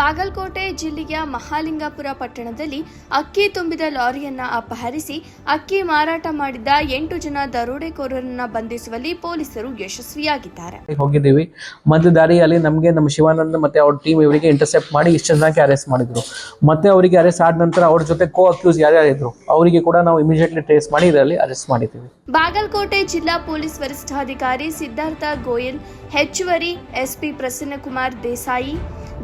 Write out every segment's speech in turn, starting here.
ಬಾಗಲಕೋಟೆ ಜಿಲ್ಲೆಯ ಮಹಾಲಿಂಗಾಪುರ ಪಟ್ಟಣದಲ್ಲಿ ಅಕ್ಕಿ ತುಂಬಿದ ಲಾರಿಯನ್ನ ಅಪಹರಿಸಿ ಅಕ್ಕಿ ಮಾರಾಟ ಮಾಡಿದ್ದ ಎಂಟು ಜನ ದರೋಡೆಕೋರರನ್ನ ಬಂಧಿಸುವಲ್ಲಿ ಪೊಲೀಸರು ಯಶಸ್ವಿಯಾಗಿದ್ದಾರೆ. ಹೋಗಿದ್ದೀವಿ. ಮಧ್ಯ ದಾರಿಯಲ್ಲಿ ನಮಗೆ ನಮ್ಮ ಶಿವಾನಂದ್ ಮತ್ತೆ ಅವ್ರ ಟೀಮ್ ಇವರಿಗೆ ಇಂಟರ್ಸೆಪ್ಟ್ ಮಾಡಿ ಇಷ್ಟು ಜನಕ್ಕೆ ಅರೆಸ್ಟ್ ಮಾಡಿದ್ರು. ಮತ್ತೆ ಅವರಿಗೆ ಅರೆಸ್ಟ್ ಆದ ನಂತರ ಅವ್ರ ಜೊತೆ ಕೋ ಅಕ್ಯೂಸ್ ಯಾರ್ಯಾರಿದ್ರು? ಅವರಿಗೆ ಕೂಡ ನಾವು ಇಮಿಡಿಯೇಟ್ಲಿ ಟ್ರೇಸ್ ಮಾಡಿ ಇದರಲ್ಲಿ ಅರೆಸ್ಟ್ ಮಾಡಿದ್ದೀವಿ. ಬಾಗಲಕೋಟೆ ಜಿಲ್ಲಾ ಪೊಲೀಸ್ ವರಿಷ್ಠಾಧಿಕಾರಿ ಸಿದ್ಧಾರ್ಥ ಗೋಯಲ್ ಹೆಚ್ಚುವರಿ SP Prasannakumar Desai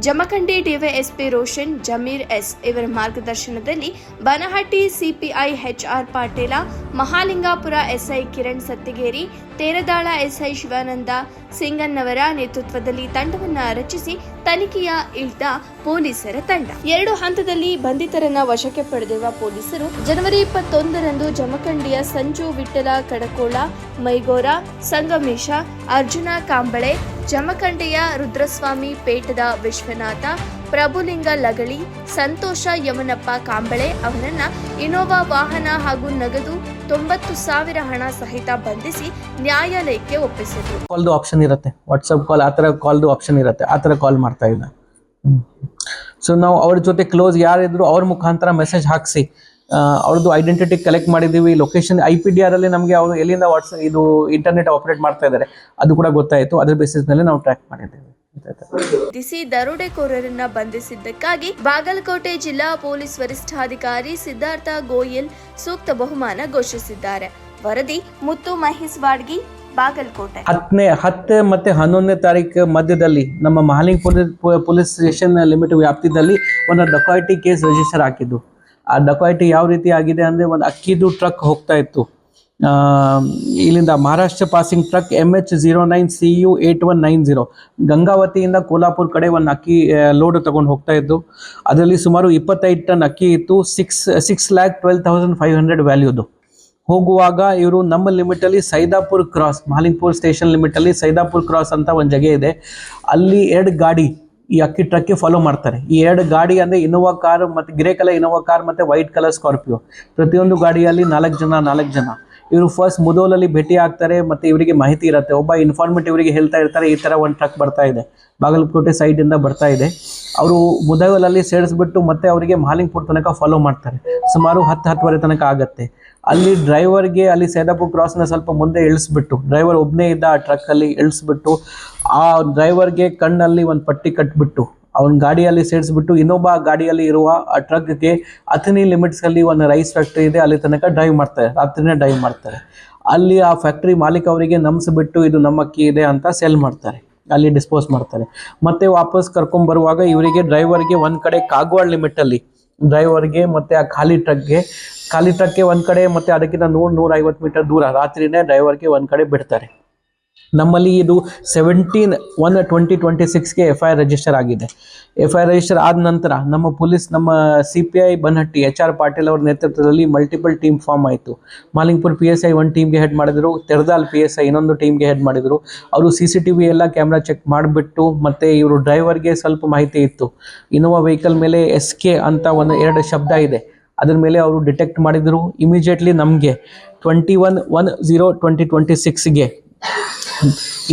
Jamkhandi DYSP Roshan, Zameer S ಇವರ ಮಾರ್ಗದರ್ಶನದಲ್ಲಿ Banahatti CPI HR Patil, Mahalingapur SI Kiran Sattigeri, Teradal SI Shivanand Singannavar ನೇತೃತ್ವದಲ್ಲಿ ತಂಡವನ್ನು ರಚಿಸಿ ತನಿಖೆಯ ಇಳಿದ ಪೊಲೀಸರ ತಂಡ. ಎರಡು ಹಂತದಲ್ಲಿ ಬಂಧಿತರನ್ನ ವಶಕ್ಕೆ ಪಡೆದಿರುವ ಪೊಲೀಸರು ಜನವರಿ ಇಪ್ಪತ್ತೊಂದರಂದು ಜಮಖಂಡಿಯ ಸಂಜು ವಿಠಲ ಕಡಕೋಳ, ಮೈಗೋರ, ಸಂಗಮೇಶ, ಅರ್ಜುನ ಕಾಂಬಳೆ ಜಮಖಂಡಿಯ ರುದ್ರಸ್ವಾಮಿ ಪೇಟದ ವಿಶ್ವನಾಥ, ಪ್ರಭುಲಿಂಗ ಲಗಳಿ, ಸಂತೋಷ ಯಮನಪ್ಪ ಕಾಂಬಳೆ ಅವರನ್ನ ಇನೋವಾ ವಾಹನ ಹಾಗೂ ನಗದು ತೊಂಬತ್ತು ಸಾವಿರ ಹಣ ಸಹಿತ ಬಂಧಿಸಿ ನ್ಯಾಯಾಲಯಕ್ಕೆ ಒಪ್ಪಿಸಿದ್ರು. ಕಾಲ್ದು ಆಪ್ಷನ್ ಇರುತ್ತೆ. ವಾಟ್ಸಪ್ ಕಾಲ್ ಆ ಥರ ಕಾಲ್ದು ಆಪ್ಷನ್ ಇರುತ್ತೆ. ಆ ಥರ ಕಾಲ್ ಮಾಡ್ತಾ ಇಲ್ಲ ಸೊ ನಾವು ಅವ್ರ ಜೊತೆ ಕ್ಲೋಸ್ ಯಾರಿದ್ರು ಅವ್ರ ಮುಖಾಂತರ ಮೆಸೇಜ್ ಹಾಕಿಸಿ. ಅವ್ರದ್ದು ಐಡೆಂಟಿಟಿ ಕಲೆಕ್ಟ್ ಮಾಡಿದ್ದೀವಿ. Location I P D R ಅಲ್ಲಿ ನಮಗೆ ಅವರು ಎಲ್ಲಿಂದ ವಾಟ್ಸ್ ಇದು ಇಂಟರ್ನೆಟ್ ಆಪರೇಟ್ ಮಾಡ್ತಾ ಇದ್ದಾರೆ. ಅದು ಕೂಡ ಗೊತ್ತಾಯಿತು. ಅದರ ಬೇಸಿಸ್ ಮೇಲೆ ನಾವು ಟ್ರ್ಯಾಕ್ ಮಾಡಿದ್ದೇವೆ. ಬಿಸಿ ಬಂಧಿಸಿ ದರೋಡೆಕೋರರನ್ನ ಬಂಧಿಸಿದ್ದಕ್ಕಾಗಿ ಬಾಗಲಕೋಟೆ ಜಿಲ್ಲಾ ಪೊಲೀಸ್ ವರಿಷ್ಠಾಧಿಕಾರಿ ಸಿದ್ಧಾರ್ಥ ಗೋಯಲ್ ಸೂಕ್ತ ಬಹುಮಾನ ಘೋಷಿಸಿದ್ದಾರೆ. ವರದಿ ಮುತ್ತು ಮಹೇಶ್ ಬಾಡ್ಗಿ ಬಾಗಲಕೋಟೆ. ಹತ್ತನೇ ಹತ್ತು ಮತ್ತೆ ಹನ್ನೊಂದನೇ ತಾರೀಕು ಮಧ್ಯದಲ್ಲಿ ನಮ್ಮ Mahaling police police station limit ವ್ಯಾಪ್ತಿದಲ್ಲಿ ಒಂದು ಡಕಾಯಿಟಿ ಕೇಸ್ ರಿಜಿಸ್ಟರ್ ಹಾಕಿದ್ದು. ಆ ಡಕಾಯಿಟಿ ಯಾವ ರೀತಿ ಆಗಿದೆ ಅಂದರೆ ಒಂದು ಅಕ್ಕಿದು ಟ್ರಕ್ ಹೋಗ್ತಾ ಇತ್ತು. ಇಲ್ಲಿಂದ Maharashtra passing truck M H zero nine C U eight one nine zero ಗಂಗಾವತಿಯಿಂದ Kolhapur ಕಡೆ ಒಂದು ಅಕ್ಕಿ ಲೋಡ್ ತಗೊಂಡು ಹೋಗ್ತಾ ಇದ್ದು, ಅದರಲ್ಲಿ ಸುಮಾರು ಇಪ್ಪತ್ತೈದು ಟನ್ ಅಕ್ಕಿ ಇತ್ತು. Six six lakh twelve thousand five hundred ವ್ಯಾಲ್ಯೂದು ಹೋಗುವಾಗ ಇವರು ನಮ್ಮ ಲಿಮಿಟಲ್ಲಿ ಸೈದಾಪುರ್ ಕ್ರಾಸ್ ಮಹಾಲಿಂಗ್ಪುರ್ ಸ್ಟೇಷನ್ ಲಿಮಿಟಲ್ಲಿ ಸೈದಾಪುರ್ ಕ್ರಾಸ್ ಅಂತ ಒಂದು ಜಾಗ ಇದೆ. ಅಲ್ಲಿ ಎರಡು ಗಾಡಿ ಈ ಅಕ್ಕಿ ಟ್ರಕ್ಗೆ ಫಾಲೋ ಮಾಡ್ತಾರೆ. ಈ ಎರಡು ಗಾಡಿ ಅಂದರೆ ಇನೋವಾ ಕಾರ್ ಮತ್ತು ಗ್ರೇ ಕಲರ್ ಇನೋವಾ ಕಾರ್ ಮತ್ತು ವೈಟ್ ಕಲರ್ ಸ್ಕಾರ್ಪಿಯೋ ಪ್ರತಿಯೊಂದು ಗಾಡಿಯಲ್ಲಿ ನಾಲ್ಕು ಜನ ನಾಲ್ಕು ಜನ. ಇವರು ಫಸ್ಟ್ ಮುದೋಲಲ್ಲಿ ಭೇಟಿ ಆಗ್ತಾರೆ ಮತ್ತು ಇವರಿಗೆ ಮಾಹಿತಿ ಇರುತ್ತೆ. ಒಬ್ಬ ಇನ್ಫಾರ್ಮೆಂಟ್ ಇವರಿಗೆ ಹೇಳ್ತಾ ಇರ್ತಾರೆ, ಈ ಥರ ಒಂದು ಟ್ರಕ್ ಬರ್ತಾ ಇದೆ. ಬಾಗಲಕೋಟೆ ಸೈಡಿಂದ ಬರ್ತಾ ಇದೆ. ಅವರು ಮುದೋಲಲ್ಲಿ ಸೇರಿಸ್ಬಿಟ್ಟು ಮತ್ತೆ ಅವರಿಗೆ ಮಹಾಲಿಂಗ್ಪುರ್ ತನಕ ಫಾಲೋ ಮಾಡ್ತಾರೆ. ಸುಮಾರು ಹತ್ತು, ಹತ್ತುವರೆ ತನಕ ಆಗತ್ತೆ. ಅಲ್ಲಿ ಡ್ರೈವರ್ಗೆ ಅಲ್ಲಿ ಸೇದಾಪುರ್ ಕ್ರಾಸ್ನ ಸ್ವಲ್ಪ ಮುಂದೆ ಇಳಿಸ್ಬಿಟ್ಟು ಡ್ರೈವರ್ ಒಬ್ಬನೇ ಇದ್ದ ಆ ಟ್ರಕ್ಕಲ್ಲಿ ಇಳಿಸ್ಬಿಟ್ಟು, ಆ ಡ್ರೈವರ್ಗೆ ಕಣ್ಣಲ್ಲಿ ಒಂದು ಪಟ್ಟಿ ಕಟ್ಬಿಟ್ಟು ಅವನ ಗಾಡಿಯಲ್ಲಿ ಸೇರಿಸ್ಬಿಟ್ಟು ಇನ್ನೊಬ್ಬ ಗಾಡಿಯಲ್ಲಿ ಇರುವ ಆ ಟ್ರಕ್ಗೆ ಅಥನಿ ಲಿಮಿಟ್ಸಲ್ಲಿ ಒಂದು ರೈಸ್ ಫ್ಯಾಕ್ಟ್ರಿ ಇದೆ, ಅಲ್ಲಿ ತನಕ ಡ್ರೈವ್ ಮಾಡ್ತಾರೆ, ರಾತ್ರಿನೇ ಡ್ರೈವ್ ಮಾಡ್ತಾರೆ. ಅಲ್ಲಿ ಆ ಫ್ಯಾಕ್ಟ್ರಿ ಮಾಲೀಕ ಅವರಿಗೆ ನಂಬಿಸ್ಬಿಟ್ಟು ಇದು ನಮ್ಮ ಅಕ್ಕಿ ಇದೆ ಅಂತ ಸೆಲ್ ಮಾಡ್ತಾರೆ, ಅಲ್ಲಿ ಡಿಸ್ಪೋಸ್ ಮಾಡ್ತಾರೆ. ಮತ್ತೆ ವಾಪಸ್ ಕರ್ಕೊಂಡ್ ಬರುವಾಗ ಇವರಿಗೆ ಡ್ರೈವರ್ಗೆ ಒಂದು ಕಡೆ ಕಾಗವಾಡ ಲಿಮಿಟಲ್ಲಿ ಡ್ರೈವರ್ಗೆ ಮತ್ತೆ ಆ ಖಾಲಿ ಟ್ರಕ್ಗೆ ಖಾಲಿ ಟ್ರಕ್ಗೆ ಒಂದು ಕಡೆ ಮತ್ತೆ ಅದಕ್ಕಿಂತ ನೂರು ನೂರೈವತ್ತು ಮೀಟರ್ ದೂರ ರಾತ್ರಿನೇ ಡ್ರೈವರ್ಗೆ ಒಂದು ಕಡೆ ಬಿಡ್ತಾರೆ. ನಮ್ಮಲ್ಲಿ ಇದು ಸೆವೆಂಟೀನ್ ಒನ್ ಟ್ವೆಂಟಿ ಟ್ವೆಂಟಿ ಸಿಕ್ಸ್ಗೆ ಎಫ್ ಐ ಆರ್ ರಿಜಿಸ್ಟರ್ ಆಗಿದೆ. ಎಫ್ ಐ ಆರ್ ರಿಜಿಸ್ಟರ್ ಆದ ನಂತರ ನಮ್ಮ ಪೊಲೀಸ್, ನಮ್ಮ C P I Banahatti H R Patil ಅವರ ನೇತೃತ್ವದಲ್ಲಿ ಮಲ್ಟಿಪಲ್ ಟೀಮ್ ಫಾರ್ಮ್ ಆಯಿತು. Malingpur P S I one ಟೀಮ್ಗೆ ಹೆಡ್ ಮಾಡಿದರು ತೆರದಾಲ್ ಪಿ ಎಸ್ ಐ ಇನ್ನೊಂದು ಟೀಮ್ಗೆ ಹೆಡ್ ಮಾಡಿದರು. ಅವರು ಸಿ ಸಿ ಟಿ ವಿ ಎಲ್ಲ ಕ್ಯಾಮ್ರಾ ಚೆಕ್ ಮಾಡಿಬಿಟ್ಟು ಮತ್ತು ಇವರು ಡ್ರೈವರ್ಗೆ ಸ್ವಲ್ಪ ಮಾಹಿತಿ ಇತ್ತು. ಇನ್ನೋವಾ ವೆಹಿಕಲ್ ಮೇಲೆ ಎಸ್ ಕೆ ಅಂತ ಒಂದು ಎರಡು ಶಬ್ದ ಇದೆ. ಅದ್ರ ಮೇಲೆ ಅವರು ಡಿಟೆಕ್ಟ್ ಮಾಡಿದರು ಇಮಿಡಿಯೇಟ್ಲಿ ನಮಗೆ. Twenty one one zero twenty twenty ಸಿಕ್ಸ್ಗೆ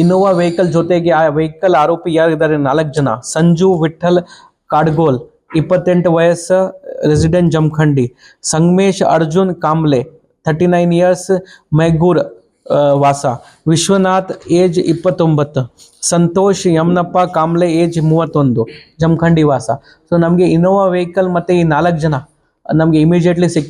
Innova vehicle ಜೊತೆಗೆ ಆ ವೆಹಿಕಲ್ ಆರೋಪಿ ಯಾರಿದ್ದಾರೆ? ನಾಲ್ಕು ಜನ. ಸಂಜು ವಿಠಲ್ ಕಾಡ್ಗೋಲ್, ಇಪ್ಪತ್ತೆಂಟು ವಯಸ್ಸು resident Jamkhandi. Sangamesh, Arjun Kamble thirty nine years Maigur ವಾಸ. ವಿಶ್ವನಾಥ್ ಏಜ್ ಇಪ್ಪತ್ತೊಂಬತ್ತು. ಸಂತೋಷ್, ಯಮನಪ್ಪ ಕಾಂಬ್ಲೆ ಏಜ್ ಮೂವತ್ತೊಂದು. ಜಮಖಂಡಿ ವಾಸ. ಸೊ ನಮಗೆ ಇನೋವಾ ವೆಹಿಕಲ್ ಮತ್ತು ಈ ನಾಲ್ಕು ಜನ. ನಮಗೆ ಇಮಿಡಿಯೇಟ್ಲಿ ಸಿಕ್ಕಿದ